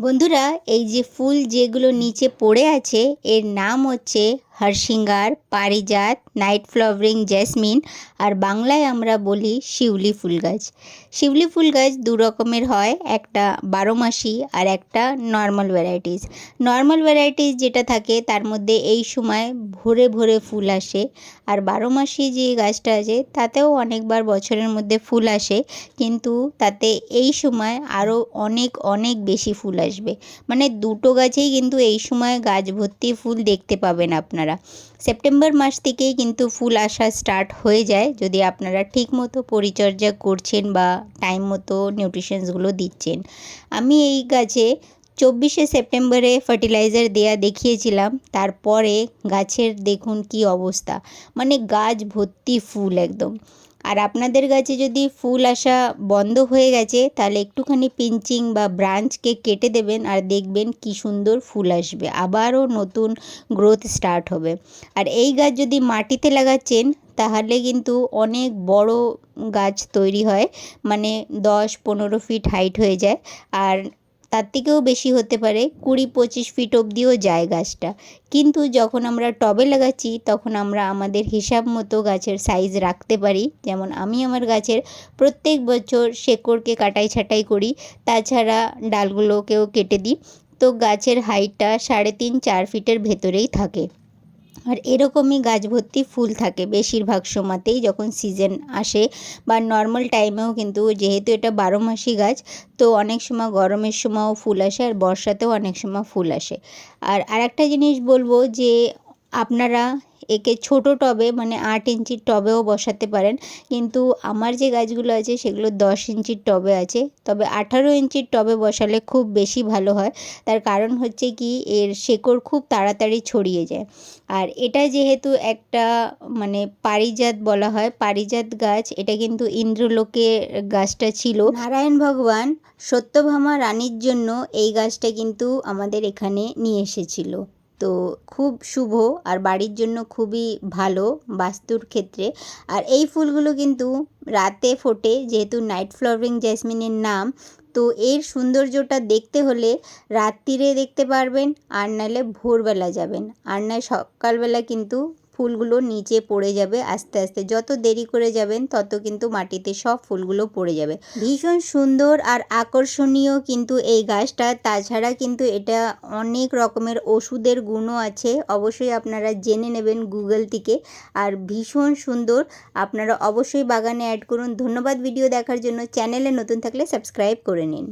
বন্ধুরা এই যে ফুল যেগুলো নিচে পড়ে আছে এর নাম হচ্ছে হরসিঙ্গার, পারিজাত নাইট ফ্লাওয়ারিং জেসমিন আর বাংলায় আমরা বলি শিউলি ফুল গাছ শিউলি ফুল গাছ দু রকমের হয়, একটা বারো মাসি আর একটা নর্মাল ভ্যারাইটিস নর্মাল ভ্যারাইটিস যেটা থাকে, তার মধ্যে এই সময় ভরে ভরে ফুল আসে আর বারো মাসি যে গাছটা আছে, তাতেও অনেকবার বছরের মধ্যে ফুল আসে, কিন্তু তাতে এই সময় আরও অনেক অনেক বেশি ফুল আসবে। মানে দুটো গাছেই কিন্তু এই সময় গাছ ভর্তি ফুল দেখতে পাবেন আপনারা। সেপ্টেম্বর মাস থেকেই কিন্তু ফুল আসা স্টার্ট হয়ে যায়। যদি আপনারা ঠিক মতো পরিচর্যা করছেন বা টাইম মতো নিউট্রিশনসগুলো দিচ্ছেন। আমি এই গাছে চব্বিশে সেপ্টেম্বরে ফার্টিলাইজার দেয়া দেখিয়েছিলাম। তারপরে গাছের দেখুন কি অবস্থা। মানে গাছ ভর্তি ফুল একদম। আর আপনাদের গাছে যদি ফুল আসা বন্ধ হয়ে গেছে, তাহলে একটুখানি পিঞ্চিং বা ব্রাঞ্চকে কেটে দেবেন আর দেখবেন কি সুন্দর ফুল আসবে। আবারও নতুন গ্রোথ স্টার্ট হবে। আর এই গাছ যদি মাটিতে লাগাচ্ছেন, তাহলে কিন্তু অনেক বড় গাছ তৈরি হয়। মানে দশ পনেরো ফিট হাইট হয়ে যায়। আর তার থেকেও বেশি হতে পারে কুড়ি পঁচিশ ফিট অবধিও যায় গাছটা। কিন্তু যখন আমরা টবে লাগাচ্ছি, তখন আমরা আমাদের হিসাব মতো গাছের সাইজ রাখতে পারি। যেমন আমি আমার গাছের প্রত্যেক বছর শেকড়কে কাটাই ছাটাই করি। তাছাড়া ডালগুলোকেও কেটে দিই। তো গাছের হাইটটা সাড়ে তিন, চার ফিটের ভেতরেই থাকে। আর এরকমই গাছ ভর্তি ফুল থাকে বেশিরভাগ সময়তেই যখন সিজন আসে বা নর্মাল টাইমেও কিন্তু যেহেতু এটা বারো মাসি গাছ, তো অনেক সময় গরমের সময়ও ফুল আসে আর বর্ষাতেও অনেক সময় ফুল আসে। আর আরেকটা জিনিস বলব যে আপনারা একে ছোট টবে মানে আট ইঞ্চির টবেও বসাতে পারেন। কিন্তু আমার যে গাছগুলো আছে সেগুলো দশ ইঞ্চির টবে আছে। তবে আঠারো ইঞ্চির টবে বসালে খুব বেশি ভালো হয়। তার কারণ হচ্ছে কি, এর শেকড় খুব তাড়াতাড়ি ছড়িয়ে যায়। আর এটা যেহেতু একটা মানে পারিজাত বলা হয়, পারিজাত গাছ, এটা কিন্তু ইন্দ্রলোকে গাছটা ছিল। নারায়ণ ভগবান সত্যভামা রানীর জন্য এই গাছটা কিন্তু আমাদের এখানে নিয়ে এসেছিল। তো খুব শুভ আর বাড়ির জন্য খুবই ভালো বাস্তুর ক্ষেত্রে। আর এই ফুলগুলো কিন্তু রাতে ফোটে, যেহেতু নাইট ফ্লাওয়ারিং জ্যাসমিনের নাম, তো এর সৌন্দর্যটা দেখতে হলে রাত্রিরে দেখতে পারবেন আর নাহলে ভোরবেলা যাবেন। আর নয় সকালবেলা কিন্তু ফুলগুলো নিচে পড়ে যাবে আস্তে আস্তে। যত দেরি করে যাবেন, তত কিন্তু মাটিতে সব ফুলগুলো পড়ে যাবে। ভীষণ সুন্দর আর আকর্ষণীয় কিন্তু এই গাছটা। তাছাড়া কিন্তু এটা অনেক রকমের ওষুধের গুণও আছে। অবশ্যই আপনারা জেনে নেবেন গুগল থেকে। আর ভীষণ সুন্দর। আপনারা অবশ্যই বাগানে অ্যাড করুন। ধন্যবাদ ভিডিও দেখার জন্য। চ্যানেলে নতুন থাকলে সাবস্ক্রাইব করে নিন।